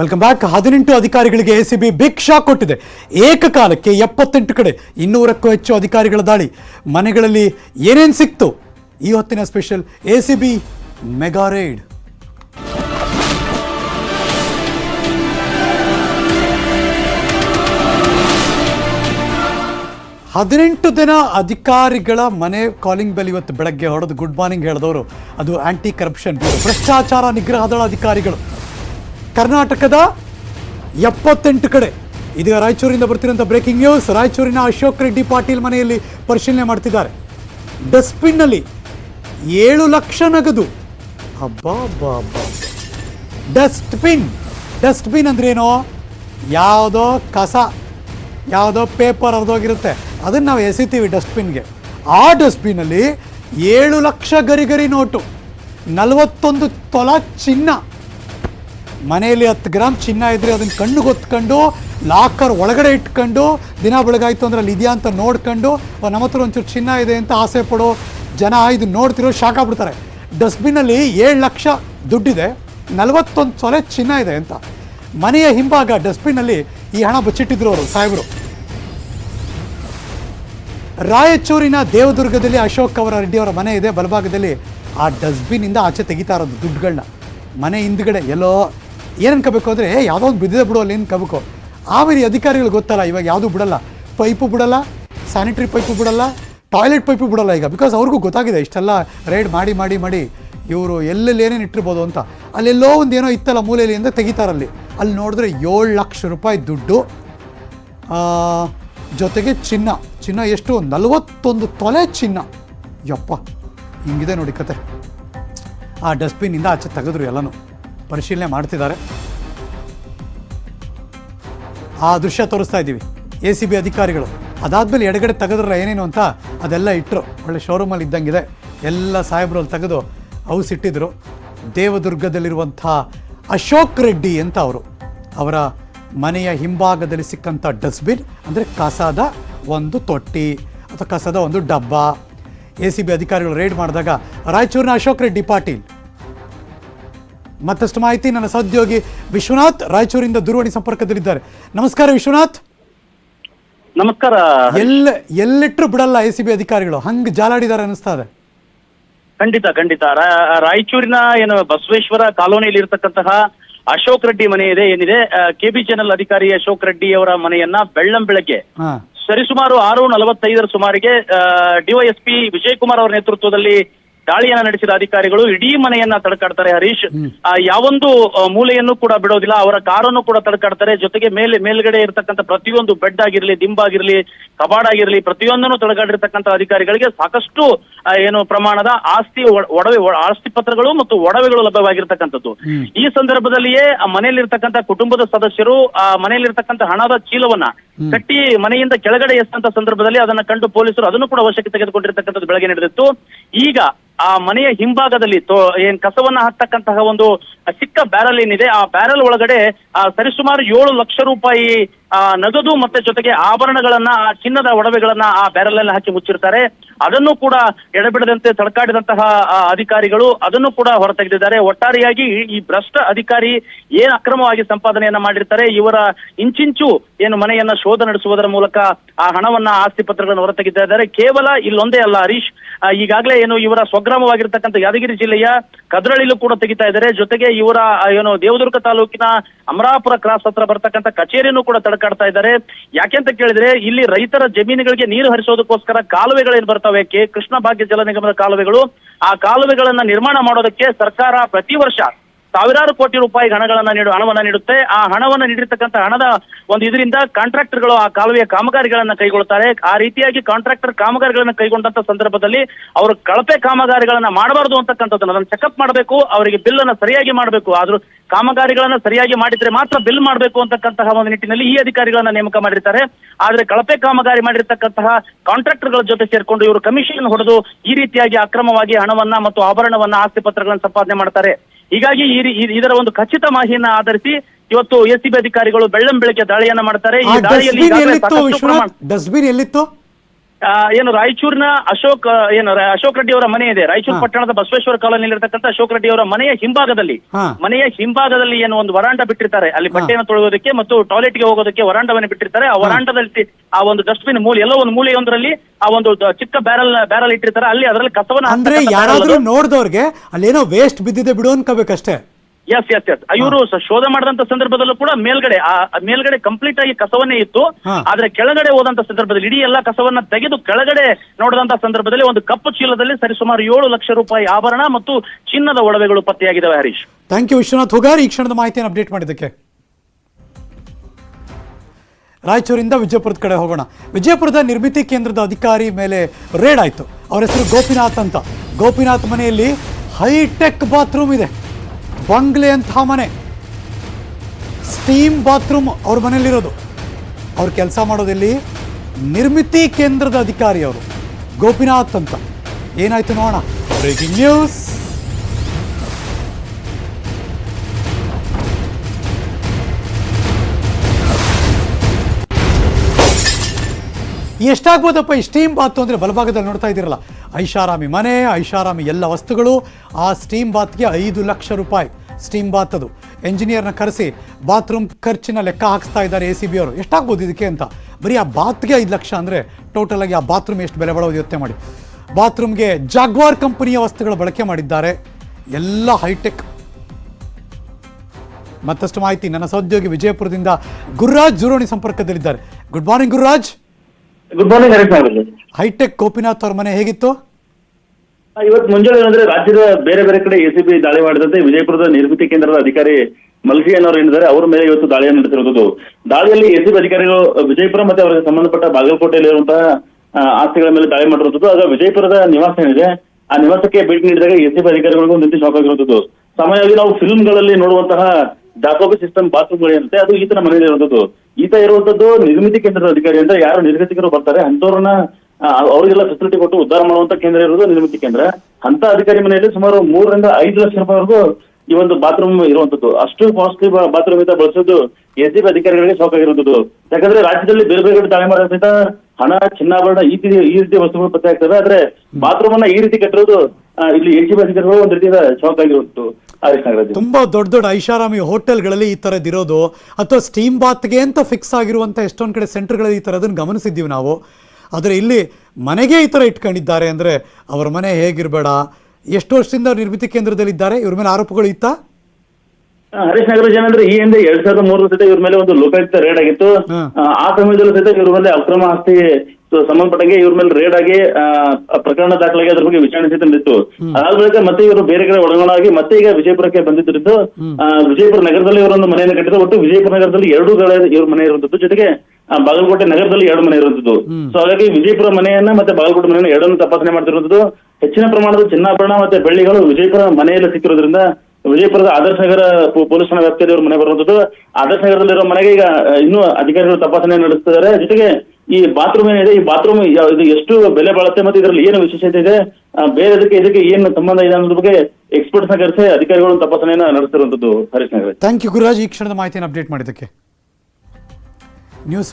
Welcome back ಹದಿನೆಂಟು ಅಧಿಕಾರಿಗಳಿಗೆ ACB big shock ಕೊಟ್ಟಿದೆ. ಏಕಕಾಲಕ್ಕೆ ಎಪ್ಪತ್ತೆಂಟು ಕಡೆ ಇನ್ನೂರಕ್ಕೂ ಹೆಚ್ಚು ಅಧಿಕಾರಿಗಳ ದಾಳಿ. ಮನೆಗಳಲ್ಲಿ ಏನೇನು ಸಿಕ್ತು? ಈ ಹೊತ್ತಿನ ಸ್ಪೆಷಲ್ ಎಸಿಬಿ ಮೆಗಾ ರೈಡ್ ಹದಿನೆಂಟು ದಿನ ಅಧಿಕಾರಿಗಳ ಮನೆ ಕಾಲಿಂಗ್ ಬೆಲ್ ಇವತ್ತು ಬೆಳಗ್ಗೆ ಹೊಡೆದು ಗುಡ್ ಮಾರ್ನಿಂಗ್ ಹೇಳಿದವರು. ಅದು ಆಂಟಿ ಕರಪ್ಷನ್ ಭ್ರಷ್ಟಾಚಾರ ನಿಗ್ರಹ ದಳ ಅಧಿಕಾರಿಗಳು. ಕರ್ನಾಟಕದ ಎಪ್ಪತ್ತೆಂಟು ಕಡೆ. ಇದೀಗ ರಾಯಚೂರಿಂದ ಬರ್ತಿರುವಂಥ ಬ್ರೇಕಿಂಗ್ ನ್ಯೂಸ್ ರಾಯಚೂರಿನ ಅಶೋಕ್ ರೆಡ್ಡಿ ಪಾಟೀಲ್ ಮನೆಯಲ್ಲಿ ಪರಿಶೀಲನೆ ಮಾಡ್ತಿದ್ದಾರೆ. ಡಸ್ಟ್ಬಿನ್ನಲ್ಲಿ ಏಳು ಲಕ್ಷ ನಗದು. ಅಬ್ಬಾ ಡಸ್ಟ್ಬಿನ್ ಡಸ್ಟ್ಬಿನ್ ಏನು? ಯಾವುದೋ ಕಸ, ಯಾವುದೋ ಪೇಪರ್ ಹರಿದೋಗಿರುತ್ತೆ. ಅದನ್ನು ನಾವು ಎಸಿತೀವಿ ಡಸ್ಟ್ಬಿನ್ಗೆ. ಆ ಡಸ್ಟ್ಬಿನ್ನಲ್ಲಿ ಏಳು ಲಕ್ಷ ಗರಿ ಗರಿ ನೋಟು, ನಲವತ್ತೊಂದು ತೊಲ ಚಿನ್ನ. ಮನೆಯಲ್ಲಿ ಹತ್ತು ಗ್ರಾಮ್ ಚಿನ್ನ ಇದ್ರೆ ಅದನ್ನ ಕಣ್ಣು ಹೊತ್ಕೊಂಡು ಲಾಕರ್ ಒಳಗಡೆ ಇಟ್ಕೊಂಡು ದಿನ ಬೆಳಗಾಯ್ತು ಅಂದ್ರೆ ಅಲ್ಲಿ ಇದೆಯಾ ಅಂತ ನೋಡ್ಕೊಂಡು "ಓ, ನಮ್ಮ ಹತ್ರ ಒಂಚೂರು ಚಿನ್ನ ಇದೆ ಅಂತ ಆಸೆ ಪಡೋ ಜನ ಇದು ನೋಡ್ತಿರೋ ಶಾಕ್ ಆಗ್ಬಿಡ್ತಾರೆ. ಡಸ್ಟ್ಬಿನ್ನಲ್ಲಿ ಏಳು ಲಕ್ಷ ದುಡ್ಡಿದೆ ನಲವತ್ತೊಂದು ಸೊಲೆ ಚಿನ್ನ ಇದೆ ಅಂತ. ಮನೆಯ ಹಿಂಭಾಗ ಡಸ್ಟ್ಬಿನ್ನಲ್ಲಿ ಈ ಹಣ ಬಚ್ಚಿಟ್ಟಿದ್ರು ಅವರು ಸಾಹೇಬರು. ರಾಯಚೂರಿನ ದೇವದುರ್ಗದಲ್ಲಿ ಅಶೋಕ್ ಅವರ ರೆಡ್ಡಿ ಅವರ ಮನೆ ಇದೆ ಬಲಭಾಗದಲ್ಲಿ ಆ ಡಸ್ಟ್ಬಿನ್ನಿಂದ ಆಚೆ ತೆಗಿತಾ ಇರೋದು ದುಡ್ಡುಗಳನ್ನ ಮನೆ ಹಿಂದ್ಗಡೆ ಎಲ್ಲೋ ಏನು ಅನ್ಕೋಬೇಕು ಅಂದರೆ ಯಾವುದೋ ಒಂದು ಬಿದ್ದಿದೆ ಬಿಡು, ಅಲ್ಲಿ ಅನ್ಕೋಬೇಕು ಆಮೇಲೆ ಈ ಅಧಿಕಾರಿಗಳು ಗೊತ್ತಲ್ಲ, ಇವಾಗ ಯಾವುದೂ ಬಿಡಲ್ಲ. ಪೈಪು ಬಿಡಲ್ಲ ಸ್ಯಾನಿಟರಿ ಪೈಪು ಬಿಡಲ್ಲ ಟಾಯ್ಲೆಟ್ ಪೈಪು ಬಿಡಲ್ಲ ಈಗ ಬಿಕಾಸ್ ಅವ್ರಿಗೂ ಗೊತ್ತಾಗಿದೆ, ಇಷ್ಟೆಲ್ಲ ರೈಡ್ ಮಾಡಿ ಮಾಡಿ ಮಾಡಿ. ಇವರು ಎಲ್ಲೆಲ್ಲಿ ಏನೇನು ಇಟ್ಟಿರ್ಬೋದು ಅಂತ. ಅಲ್ಲೆಲ್ಲೋ ಒಂದು ಏನೋ ಇತ್ತಲ್ಲ ಮೂಲೆಯಲ್ಲಿ ಅಂತ ತೆಗಿತಾರಲ್ಲಿ. ಅಲ್ಲಿ ನೋಡಿದ್ರೆ ಏಳು ಲಕ್ಷ ರೂಪಾಯಿ ದುಡ್ಡು. ಜೊತೆಗೆ ಚಿನ್ನ. ಚಿನ್ನ ಎಷ್ಟು? ನಲವತ್ತೊಂದು ತೊಲೆ ಚಿನ್ನ. ಯಪ್ಪ, ಹಿಂಗಿದೆ ನೋಡಿ ಕತೆ. ಆ ಡಸ್ಟ್ಬಿನ್ನಿಂದ ಆಚೆ ತೆಗೆದ್ರು ಎಲ್ಲನೂ. ಪರಿಶೀಲನೆ ಮಾಡ್ತಿದ್ದಾರೆ. ಆ ದೃಶ್ಯ ತೋರಿಸ್ತಾ ಇದ್ದೀವಿ. ಎ ಸಿ ಬಿ ಅಧಿಕಾರಿಗಳು. ಅದಾದಮೇಲೆ ಎಡಗಡೆ ತೆಗೆದ್ರಲ್ಲ ಏನೇನು ಅಂತ ಅದೆಲ್ಲ ಇಟ್ಟರು ಒಳ್ಳೆ ಶೋರೂಮಲ್ಲಿ ಇದ್ದಂಗಿದೆ. ಎಲ್ಲ ಸಾಹೇಬ್ರಲ್ಲಿ ತೆಗೆದು ಔಸ್ ಇಟ್ಟಿದ್ರು. ದೇವದುರ್ಗದಲ್ಲಿರುವಂಥ ಅಶೋಕ್ ರೆಡ್ಡಿ ಅಂತ ಅವರು. ಅವರ ಮನೆಯ ಹಿಂಭಾಗದಲ್ಲಿ ಸಿಕ್ಕಂಥ ಡಸ್ಟ್ಬಿನ್ ಅಂದರೆ ಕಸದ ಒಂದು ತೊಟ್ಟಿ ಅಥವಾ ಕಸದ ಒಂದು ಡಬ್ಬ. ಎ ಸಿ ಬಿ ಅಧಿಕಾರಿಗಳು ರೇಡ್ ಮಾಡಿದಾಗ ರಾಯಚೂರಿನ ಅಶೋಕ್ ರೆಡ್ಡಿ ಪಾಟೀಲ್ ಮತ್ತಷ್ಟು ಮಾಹಿತಿ ನನ್ನ ಸಹೋದ್ಯೋಗಿ ವಿಶ್ವನಾಥ್ ರಾಯಚೂರಿಂದ ದೂರವಾಣಿ ಸಂಪರ್ಕದಲ್ಲಿದ್ದಾರೆ. ನಮಸ್ಕಾರ ವಿಶ್ವನಾಥ್. ನಮಸ್ಕಾರ. ಎಲ್ಲ ಎಲ್ಲಿಟ್ರು ಬಿಡಲ್ಲ ಎ ಸಿ ಬಿ ಅಧಿಕಾರಿಗಳು. ಹಂಗ ಜಾಲಾಡಿದ್ದಾರೆ ಅನಿಸ್ತಾ ಇದೆ. ಖಂಡಿತ ಖಂಡಿತ. ರಾಯಚೂರಿನ ಏನು ಬಸವೇಶ್ವರ ಕಾಲೋನಿಯಲ್ಲಿ ಇರತಕ್ಕಂತಹ ಅಶೋಕ್ ರೆಡ್ಡಿ ಮನೆ ಇದೆ ಏನಿದೆ? ಕೆಬಿ ಚಾನೆಲ್ ಅಧಿಕಾರಿ ಅಶೋಕ್ ರೆಡ್ಡಿ ಅವರ ಮನೆಯನ್ನ ಬೆಳ್ಳಂ ಬೆಳಗ್ಗೆ ಸರಿಸುಮಾರು ಆರು ನಲವತ್ತೈದರ ಸುಮಾರಿಗೆ ಡಿವೈಎಸ್ಪಿ ವಿಜಯ್ ಕುಮಾರ್ ಅವರ ನೇತೃತ್ವದಲ್ಲಿ ದಾಳಿಯನ್ನ ನಡೆಸಿದ ಅಧಿಕಾರಿಗಳು ಇಡೀ ಮನೆಯನ್ನ ತಡಕಾಡ್ತಾರೆ ಹರೀಶ್. ಯಾವೊಂದು ಮೂಲೆಯನ್ನು ಕೂಡ ಬಿಡೋದಿಲ್ಲ ಅವರ ಕಾರನ್ನು ಕೂಡ ತಡಕಾಡ್ತಾರೆ. ಜೊತೆಗೆ ಮೇಲೆ ಮೇಲ್ಗಡೆ ಇರತಕ್ಕಂತ ಪ್ರತಿಯೊಂದು ಬೆಡ್ ಆಗಿರ್ಲಿ ದಿಂಬಾಗಿರ್ಲಿ ಕಬಾಡ್ ಆಗಿರ್ಲಿ ಪ್ರತಿಯೊಂದನ್ನು ತಡಕಾಡಿರ್ತಕ್ಕಂಥ ಅಧಿಕಾರಿಗಳಿಗೆ ಸಾಕಷ್ಟು ಏನು ಪ್ರಮಾಣದ ಆಸ್ತಿ ಒಡವೆ ಆಸ್ತಿ ಪತ್ರಗಳು ಮತ್ತು ಒಡವೆಗಳು ಲಭ್ಯವಾಗಿರ್ತಕ್ಕಂಥದ್ದು. ಈ ಸಂದರ್ಭದಲ್ಲಿಯೇ ಮನೆಯಲ್ಲಿರ್ತಕ್ಕಂಥ ಕುಟುಂಬದ ಸದಸ್ಯರು ಆ ಮನೆಯಲ್ಲಿರ್ತಕ್ಕಂಥ ಹಣದ ಚೀಲವನ್ನ ಕಟ್ಟಿ ಮನೆಯಿಂದ ಕೆಳಗಡೆ ಎಸಂತ ಸಂದರ್ಭದಲ್ಲಿ ಅದನ್ನ ಕಂಡು ಪೊಲೀಸರು ಅದನ್ನು ಕೂಡ ವಶಕ್ಕೆ ತೆಗೆದುಕೊಂಡಿರ್ತಕ್ಕಂಥದ್ದು ಬೆಳಗ್ಗೆ ನಡೆದಿತ್ತು. ಈಗ ಆ ಮನೆಯ ಹಿಂಭಾಗದಲ್ಲಿ ಏನ್ ಕಸವನ್ನ ಹತ್ತಕ್ಕಂತಹ ಒಂದು ಚಿಕ್ಕ ಬ್ಯಾರಲ್ ಏನಿದೆ, ಆ ಬ್ಯಾರಲ್ ಒಳಗಡೆ, ಆ ಸರಿಸುಮಾರು ಏಳು ಲಕ್ಷ ರೂಪಾಯಿ ನಗದು ಮತ್ತೆ ಜೊತೆಗೆ ಆಭರಣಗಳನ್ನ ಆ ಚಿನ್ನದ ಒಡವೆಗಳನ್ನ ಆ ಬ್ಯಾರಲ್ ಅಲ್ಲಿ ಹಾಕಿ ಮುಚ್ಚಿರ್ತಾರೆ. ಅದನ್ನು ಕೂಡ ಎಡಬಿಡದಂತೆ ತಡಕಾಡಿದಂತಹ ಆ, ಅಧಿಕಾರಿಗಳು ಅದನ್ನು ಕೂಡ ಹೊರತೆಗೆದಿದ್ದಾರೆ. ಒಟ್ಟಾರೆಯಾಗಿ ಈ- ಭ್ರಷ್ಟ ಅಧಿಕಾರಿ ಏನ್ ಅಕ್ರಮವಾಗಿ ಸಂಪಾದನೆಯನ್ನ ಮಾಡಿರ್ತಾರೆ ಇವರ ಇಂಚಿಂಚು ಏನು ಮನೆಯನ್ನ ಶೋಧ ನಡೆಸುವುದರ ಮೂಲಕ ಆ ಹಣವನ್ನ ಆಸ್ತಿ ಪತ್ರಗಳನ್ನು ಹೊರತೆಗೆದಿದ್ದಾರೆ. ಕೇವಲ ಇಲ್ಲೊಂದೇ ಅಲ್ಲ ಹರೀಶ್. ಆ, ಈಗಾಗಲೇ ಏನು, ಇವರ ಸ್ವಗ್ರಾಮವಾಗಿರ್ತಕ್ಕಂಥ ಯಾದಗಿರಿ ಜಿಲ್ಲೆಯ ಕದ್ರಳಿಲು ಕೂಡ ತೆಗಿತಾ ಇದ್ದಾರೆ. ಜೊತೆಗೆ ಇವರ ಏನು, ದೇವದುರ್ಗ ತಾಲೂಕಿನ ಅಮರಾಪುರ ಕ್ರಾಸ್ ಹತ್ರ ಬರ್ತಕ್ಕಂಥ ಕಚೇರಿಯನ್ನು ಕೂಡ ತಡಕಾಡ್ತಾ ಇದ್ದಾರೆ. ಯಾಕೆಂತ ಕೇಳಿದ್ರೆ, ಇಲ್ಲಿ ರೈತರ ಜಮೀನುಗಳಿಗೆ ನೀರು ಹರಿಸೋದಕ್ಕೋಸ್ಕರ ಕಾಲುವೆಗಳೇನು ಬರ್ತವೆ? ಕೆ. ಕೃಷ್ಣ ಭಾಗ್ಯ ಜಲ ನಿಗಮದ ಕಾಲುವೆಗಳು. ಆ ಕಾಲುವೆಗಳನ್ನ ನಿರ್ಮಾಣ ಮಾಡೋದಕ್ಕೆ ಸರ್ಕಾರ ಪ್ರತಿ ವರ್ಷ ಸಾವಿರಾರು ಕೋಟಿ ರೂಪಾಯಿ ಹಣಗಳನ್ನ ನೀಡು ಹಣವನ್ನ ನೀಡುತ್ತೆ. ಆ ಹಣವನ್ನ ನೀಡಿರ್ತಕ್ಕಂಥ ಹಣದ ಒಂದು ಇದರಿಂದ ಕಾಂಟ್ರಾಕ್ಟರ್ಗಳು ಆ ಕಾಲುವೆಯ ಕಾಮಗಾರಿಗಳನ್ನ ಕೈಗೊಳ್ಳುತ್ತಾರೆ ಆ ರೀತಿಯಾಗಿ ಕಾಂಟ್ರಾಕ್ಟರ್ ಕಾಮಗಾರಿಗಳನ್ನ ಕೈಗೊಂಡಂತ ಸಂದರ್ಭದಲ್ಲಿ ಅವರು ಕಳಪೆ ಕಾಮಗಾರಿಗಳನ್ನ ಮಾಡಬಾರದು ಅಂತಕ್ಕಂಥದ್ದನ್ನ ಅದನ್ನು ಚೆಕಪ್ ಮಾಡಬೇಕು, ಅವರಿಗೆ ಬಿಲ್ ಅನ್ನ ಸರಿಯಾಗಿ ಮಾಡಬೇಕು. ಆದ್ರೂ ಕಾಮಗಾರಿಗಳನ್ನ ಸರಿಯಾಗಿ ಮಾಡಿದ್ರೆ ಮಾತ್ರ ಬಿಲ್ ಮಾಡಬೇಕು ಅಂತಕ್ಕಂತಹ ಒಂದು ನಿಟ್ಟಿನಲ್ಲಿ ಈ ಅಧಿಕಾರಿಗಳನ್ನ ನೇಮಕ ಮಾಡಿರ್ತಾರೆ. ಆದ್ರೆ ಕಳಪೆ ಕಾಮಗಾರಿ ಮಾಡಿರ್ತಕ್ಕಂತಹ ಕಾಂಟ್ರಾಕ್ಟರ್ಗಳ ಜೊತೆ ಸೇರ್ಕೊಂಡು ಇವರು ಕಮಿಷನ್ ಹೊಡೆದು ಈ ರೀತಿಯಾಗಿ ಅಕ್ರಮವಾಗಿ ಹಣವನ್ನ ಮತ್ತು ಆಭರಣವನ್ನ ಆಸ್ತಿ ಪತ್ರಗಳನ್ನ ಸಂಪಾದನೆ ಮಾಡ್ತಾರೆ. ಹೀಗಾಗಿ ಈ ಇದರ ಒಂದು ಖಚಿತ ಮಾಹಿತಿಯನ್ನ ಆಧರಿಸಿ ಇವತ್ತು ಎಸಿಬಿ ಅಧಿಕಾರಿಗಳು ಬೆಳ್ಳಂ ಬೆಳಗ್ಗೆ ದಾಳಿಯನ್ನ ಮಾಡ್ತಾರೆ. ಈ ದಾಳಿಯಲ್ಲಿ ಡಸ್ಟ್ಬಿನ್ ಎಲ್ಲಿತ್ತು? ಏನು ರಾಯಚೂರಿನ ಅಶೋಕ್ ಏನು ಅಶೋಕ್ ರೆಡ್ಡಿ ಅವರ ಮನೆ ಇದೆ. ರಾಯಚೂರು ಪಟ್ಟಣದ ಬಸವೇಶ್ವರ ಕಾಲೋನಿಯಲ್ಲಿ ಇರತಕ್ಕಂಥ ಅಶೋಕ್ ರೆಡ್ಡಿ ಅವರ ಮನೆಯ ಹಿಂಭಾಗದಲ್ಲಿ ಮನೆಯ ಹಿಂಭಾಗದಲ್ಲಿ ಏನು ಒಂದು ವರಾಂಡ ಬಿಟ್ಟಿರ್ತಾರೆ. ಅಲ್ಲಿ. ಬಟ್ಟೆಯನ್ನು ತೊಳೆಯೋದಕ್ಕೆ ಮತ್ತು ಟಾಯ್ಲೆಟ್ಗೆ ಹೋಗೋದಕ್ಕೆ ವರಾಂಡವನ್ನು ಬಿಟ್ಟಿರ್ತಾರೆ. ಆ ವರಾಂಡದಲ್ಲಿ ಆ ಒಂದು ಡಸ್ಟ್ಬಿನ್ ಮೂಲೆ ಎಲ್ಲೋ ಒಂದು ಮೂಲೆಯೊಂದರಲ್ಲಿ ಆ ಒಂದು ಚಿಕ್ಕ ಬ್ಯಾರಲ್ ಬ್ಯಾರಲ್ ಇಟ್ಟಿರ್ತಾರೆ. ಅಲ್ಲಿ ಅದರಲ್ಲಿ ಕಸವನ್ನ ಅಂದ್ರೆ ಯಾರಾದ್ರೂ ನೋಡಿದವ್ರಿಗೆ ಅಲ್ಲೇನೋ ವೇಸ್ಟ್ ಬಿದ್ದಿದೆ ಬಿಡು ಅನ್ಕೋಬೇಕಷ್ಟೇ. ಎಸ್ ಎಸ್ ಎಸ್ ಇವರು ಶೋಧ ಮಾಡಿದಂತ ಸಂದರ್ಭದಲ್ಲೂ ಕೂಡ ಮೇಲ್ಗಡೆ ಆ ಮೇಲ್ಗಡೆ ಕಂಪ್ಲೀಟ್ ಆಗಿ ಕಸವನ್ನೇ ಇತ್ತು. ಆದ್ರೆ ಕೆಳಗಡೆ ಹೋದಂತ ಸಂದರ್ಭದಲ್ಲಿ ಇಡೀ ಎಲ್ಲಾ ಕಸವನ್ನ ತೆಗೆದು ಕೆಳಗಡೆ ನೋಡಿದಂತ ಸಂದರ್ಭದಲ್ಲಿ ಒಂದು ಕಪ್ಪು ಚೀಲದಲ್ಲಿ ಸರಿಸುಮಾರು ಏಳು ಲಕ್ಷ ರೂಪಾಯಿ ಆಭರಣ ಮತ್ತು ಚಿನ್ನದ ಒಡವೆಗಳು ಪತ್ತೆಯಾಗಿದ್ದಾವೆ Harish. Thank you Vishwanath Hugar. ಈ ಕ್ಷಣದ ಮಾಹಿತಿಯನ್ನು ಅಪ್ಡೇಟ್ ಮಾಡಿದ್ದಕ್ಕೆ. ರಾಯಚೂರಿಂದ ವಿಜಯಪುರದ ಕಡೆ ಹೋಗೋಣ. ವಿಜಯಪುರದ ನಿರ್ಮಿತಿ ಕೇಂದ್ರದ ಅಧಿಕಾರಿ ಮೇಲೆ ರೇಡ್ ಆಯಿತು. ಅವರ ಹೆಸರು ಗೋಪಿನಾಥ್ ಅಂತ. ಗೋಪಿನಾಥ್ ಮನೆಯಲ್ಲಿ ಹೈಟೆಕ್ ಬಾತ್ರೂಮ್ ಇದೆ. ಬಂಗ್ಲೆ ಅಂತ ಮನೆ. ಸ್ಟೀಮ್ ಬಾತ್ರೂಮ್ ಅವ್ರ ಮನೆಯಲ್ಲಿರೋದು. ಅವ್ರು ಕೆಲಸ ಮಾಡೋದಿಲ್ಲಿ ನಿರ್ಮಿತಿ ಕೇಂದ್ರದ ಅಧಿಕಾರಿ ಅವರು. ಗೋಪಿನಾಥ್ ಅಂತ. ಏನಾಯ್ತು ನೋಡೋಣ. ಬ್ರೇಕಿಂಗ್ ನ್ಯೂಸ್ ಎಷ್ಟಾಗ್ಬೋದಪ್ಪ ಈ ಸ್ಟೀಮ್ ಬಾತ್ ಅಂದರೆ ಬಲಭಾಗದಲ್ಲಿ ನೋಡ್ತಾ ಇದ್ದೀರಲ್ಲ? ಐಷಾರಾಮಿ ಮನೆ, ಐಷಾರಾಮಿ ಎಲ್ಲ ವಸ್ತುಗಳು, ಆ ಸ್ಟೀಮ್ ಬಾತ್ಗೆ ಐದು ಲಕ್ಷ ರೂಪಾಯಿ. ಸ್ಟೀಮ್ ಬಾತ್ ಅದು. ಎಂಜಿನಿಯರ್ನ ಕರೆಸಿ ಬಾತ್ರೂಮ್ ಖರ್ಚಿನ ಲೆಕ್ಕ ಹಾಕಿಸ್ತಾ ಇದ್ದಾರೆ ಎ ಸಿ ಬಿ ಅವರು. ಎಷ್ಟಾಗ್ಬೋದು ಇದಕ್ಕೆ ಅಂತ? ಬರೀ ಆ ಬಾತ್ಗೆ ಐದು ಲಕ್ಷ ಅಂದರೆ ಟೋಟಲ್ ಆಗಿ ಆ ಬಾತ್ರೂಮ್ ಎಷ್ಟು ಬೆಲೆ ಬಾಳೋದು ಯೋಚನೆ ಮಾಡಿ. ಬಾತ್ರೂಮ್ಗೆ ಜಾಗ್ವಾರ್ ಕಂಪನಿಯ ವಸ್ತುಗಳು ಬಳಕೆ ಮಾಡಿದ್ದಾರೆ. ಎಲ್ಲ ಹೈಟೆಕ್ ಮತ್ತಷ್ಟು ಮಾಹಿತಿ ನನ್ನ ಸಹೋದ್ಯೋಗಿ ವಿಜಯಪುರದಿಂದ ಗುರುರಾಜ್ ಜೂರೋಣಿ ಸಂಪರ್ಕದಲ್ಲಿದ್ದಾರೆ. Good morning Gururaj. Good morning Harish Nagaraj hitech Gopinath ಅವ್ರ ಮನೆ ಹೇಗಿತ್ತು? ಇವತ್ತು ಮುಂಜಾನೆ ಏನಂದ್ರೆ ರಾಜ್ಯದ ಬೇರೆ ಬೇರೆ ಕಡೆ ಎಸಿಬಿ ದಾಳಿ ಮಾಡಿದಂತೆ ವಿಜಯಪುರದ ನಿರ್ಮಿತಿ ಕೇಂದ್ರದ ಅಧಿಕಾರಿ ಮಲ್ಸಿ ಅನ್ನೋರು ಏನಿದ್ದಾರೆ ಅವರ ಮೇಲೆ ಇವತ್ತು ದಾಳಿಯನ್ನು ನಡೆಸಿರುವುದು ದಾಳಿಯಲ್ಲಿ ಎಸಿಬಿ ಅಧಿಕಾರಿಗಳು ವಿಜಯಪುರ ಮತ್ತೆ ಅವರಿಗೆ ಸಂಬಂಧಪಟ್ಟ ಬಾಗಲಕೋಟೆಯಲ್ಲಿರುವಂತಹ ಇರುವಂತಹ ಆಸ್ತಿಗಳ ಮೇಲೆ ದಾಳಿ ಮಾಡಿರುವಂತದ್ದು ಆಗ ವಿಜಯಪುರದ ನಿವಾಸ ಏನಿದೆ ಆ ನಿವಾಸಕ್ಕೆ ಭೇಟಿ ನೀಡಿದಾಗ ಎಸಿಬಿ ಅಧಿಕಾರಿಗಳಿಗೂ ನಿಂತು ಶಾಕ್ ಆಗಿರುವಂತದ್ದು ಸಾಮಾನ್ಯವಾಗಿ ನಾವು ಫಿಲ್ಮ್ಗಳಲ್ಲಿ ನೋಡುವಂತಹ ಜಾಕೋಬಿ ಸಿಸ್ಟಮ್ ಬಾತ್ರೂಮ್ಗಳು ಏನಂತೆ ಅದು ಈತನ ಮನೆಯಲ್ಲಿ ಇರುವಂತದ್ದು ಈತ ಇರುವಂತದ್ದು ನಿರ್ಮಿತಿ ಕೇಂದ್ರದ ಅಧಿಕಾರಿ ಅಂದ್ರೆ ಯಾರು ನಿರ್ಗತಿಕರು ಬರ್ತಾರೆ ಅಂತವ್ರನ್ನ ಅವರಿಗೆಲ್ಲ ಫೆಸಿಲಿಟಿ ಕೊಟ್ಟು ಉದ್ಧಾರ ಮಾಡುವಂತ ಕೇಂದ್ರ ಇರೋದು ನಿರ್ಮಿತಿ ಕೇಂದ್ರ. ಅಂತ ಅಧಿಕಾರಿ ಮನೆಯಲ್ಲಿ ಸುಮಾರು ಮೂರರಿಂದ ಐದು ಲಕ್ಷ ರೂಪಾಯಿವರೆಗೂ ಈ ಒಂದು ಬಾತ್ರೂಮ್ ಇರುವಂತದ್ದು. ಅಷ್ಟು ಕಾಸ್ಟ್ಲಿ ಬಾತ್ರೂಮ್ ಇಂದ ಬಳಸೋದು ಎಸ್ ಡಿ ಅಧಿಕಾರಿಗಳಿಗೆ ಶೋಕ ಆಗಿರುವಂತದ್ದು ಯಾಕಂದ್ರೆ ರಾಜ್ಯದಲ್ಲಿ ಬೇರೆ ಬೇರೆ ದಾಳಿ ಮಾಡೋದ್ರಿಂದ ಹಣ, ಚಿನ್ನಾಭರಣ ಈ ರೀತಿ, ಈ ರೀತಿಯ ವಸ್ತುಗಳು ಪತ್ತೆ ಆಗ್ತದೆ ಆದ್ರೆ ಬಾತ್ರೂಮ್ ಅನ್ನ ಈ ರೀತಿ ಕಟ್ಟಿರೋದು ಇಲ್ಲಿ ಎಸ್ ಡಿ ಅಧಿಕಾರಿಗಳು ಒಂದು ರೀತಿಯ ಶಾಕ್ ಆಗಿರುವಂತದ್ದು ತುಂಬಾ ದೊಡ್ಡ ದೊಡ್ಡ ಐಷಾರಾಮಿ ಹೋಟೆಲ್ಗಳಲ್ಲಿ ಈ ತರದ್ ಇರೋದು. ಅಥವಾ ಸ್ಟೀಮ್ ಬಾತ್ಗೆ ಅಂತ ಫಿಕ್ಸ್ ಆಗಿರುವಂತ ಎಷ್ಟೊಂದ್ ಕಡೆ ಸೆಂಟರ್ಗಳಲ್ಲಿ ಈ ಥರದನ್ನು ಗಮನಿಸಿದ್ದೀವಿ ನಾವು. ಆದರೆ ಇಲ್ಲಿ ಮನೆಗೆ ಈ ತರ ಇಟ್ಕೊಂಡಿದ್ದಾರೆ ಅಂದ್ರೆ ಅವ್ರ ಮನೆ ಹೇಗಿರಬೇಡ? ಎಷ್ಟು ವರ್ಷದಿಂದ ನಿರ್ಮಿತಿ ಕೇಂದ್ರದಲ್ಲಿ ಇದ್ದಾರೆ ಇವ್ರ ಮೇಲೆ ಆರೋಪಗಳು ಇತ್ತಾ? ಹರೀಶ್ ನಾಗರಾಜ್ ಏನಂದ್ರೆ ಈ ಹಿಂದೆ ಎರಡ್ ಸಾವಿರದ ಮೂರರ ಸಹಿತ ಇವ್ರ ಮೇಲೆ ಒಂದು ಲೋಕಾಯುಕ್ತ ರೇಡ್ ಆಗಿತ್ತು. ಆ ಸಮಯದಲ್ಲೂ ಸಹಿತ ಇವ್ರ ಮೇಲೆ ಅಕ್ರಮ ಆಸ್ತಿ ಸಂಬಂಧಪಟ್ಟಂಗೆ ಇವ್ರ ಮೇಲೆ ರೇಡ್ ಆಗಿ ಆ, ಪ್ರಕರಣ ದಾಖಲಾಗಿ ಅದ್ರ ಬಗ್ಗೆ ವಿಚಾರಣೆ ಸಹಿತ ನಡೆಯಿತು ಅದಾದ ಬಳಿಕ ಮತ್ತೆ ಇವರು ಬೇರೆ ಕಡೆ ಒಳಗೊಳಾಗಿ ಮತ್ತೆ ಈಗ ವಿಜಯಪುರಕ್ಕೆ ಬಂದಿದ್ದರಿಂದ ವಿಜಯಪುರ ನಗರದಲ್ಲಿ ಇವರೊಂದು ಮನೆಯನ್ನು ಕಟ್ಟಿದ್ರು. ಒಟ್ಟು ವಿಜಯಪುರ ನಗರದಲ್ಲಿ ಎರಡು ಕಡೆ ಇವ್ರ ಮನೆ ಇರುವಂತದ್ದು. ಜೊತೆಗೆ ಬಾಗಲಕೋಟೆ ನಗರದಲ್ಲಿ ಎರಡು ಮನೆ ಇರುವಂತದ್ದು. ಸೊ ಹಾಗಾಗಿ ವಿಜಯಪುರ ಮನೆಯನ್ನ ಮತ್ತೆ ಬಾಗಲಕೋಟೆ ಮನೆಯನ್ನ ಎರಡನ್ನು ತಪಾಸಣೆ ಮಾಡ್ತಿರುವಂತದ್ದು. ಹೆಚ್ಚಿನ ಪ್ರಮಾಣದ ಚಿನ್ನಾಭರಣ ಮತ್ತೆ ಬೆಳ್ಳಿಗಳು ವಿಜಯಪುರ ಮನೆಯಲ್ಲಿ ಸಿಕ್ಕಿರೋದ್ರಿಂದ ವಿಜಯಪುರದ ಆದರ್ಶ ನಗರ ಪೊಲೀಸ್ ಠಾಣಾ ವ್ಯಾಪ್ತಿಯಲ್ಲಿ ಇವ್ರ ಮನೆ ಬರುವಂತದ್ದು. ಆದರ್ಶ ನಗರದಲ್ಲಿರೋ ಮನೆಗೆ ಈಗ ಇನ್ನೂ ಅಧಿಕಾರಿಗಳು ತಪಾಸಣೆ ನಡೆಸ್ತಿದ್ದಾರೆ. ಜೊತೆಗೆ ಈ ಬಾತ್ರೂಮ್ ಏನಿದೆ, ಈ ಬಾತ್ರೂಮ್ ಇದು ಎಷ್ಟು ಬೆಲೆ ಬಾಳುತ್ತೆ ಮತ್ತೆ ಇದರಲ್ಲಿ ಏನು ವಿಶೇಷತೆ ಇದೆ? ಬೇರೆ ಇದಕ್ಕೆ ಇದಕ್ಕೆ ಏನು ಸಂಬಂಧ ಇದೆ ಅನ್ನೋದ್ರ ಬಗ್ಗೆ ಎಕ್ಸ್ಪರ್ಟ್ಸ್ನ ಕರೆಸಿ ಅಧಿಕಾರಿಗಳು ತಪಾಸಣೆಯನ್ನ ನಡೆಸಿರುವಂತದ್ದು ಹರೀಶ್ ನಗರ ಥ್ಯಾಂಕ್ ಯು ಗುರುರಾಜ್. ಈ ಕ್ಷಣದ ಮಾಹಿತಿಯನ್ನು ಅಪ್ಡೇಟ್ ಮಾಡಿದ್ದಕ್ಕೆ. ನ್ಯೂಸ್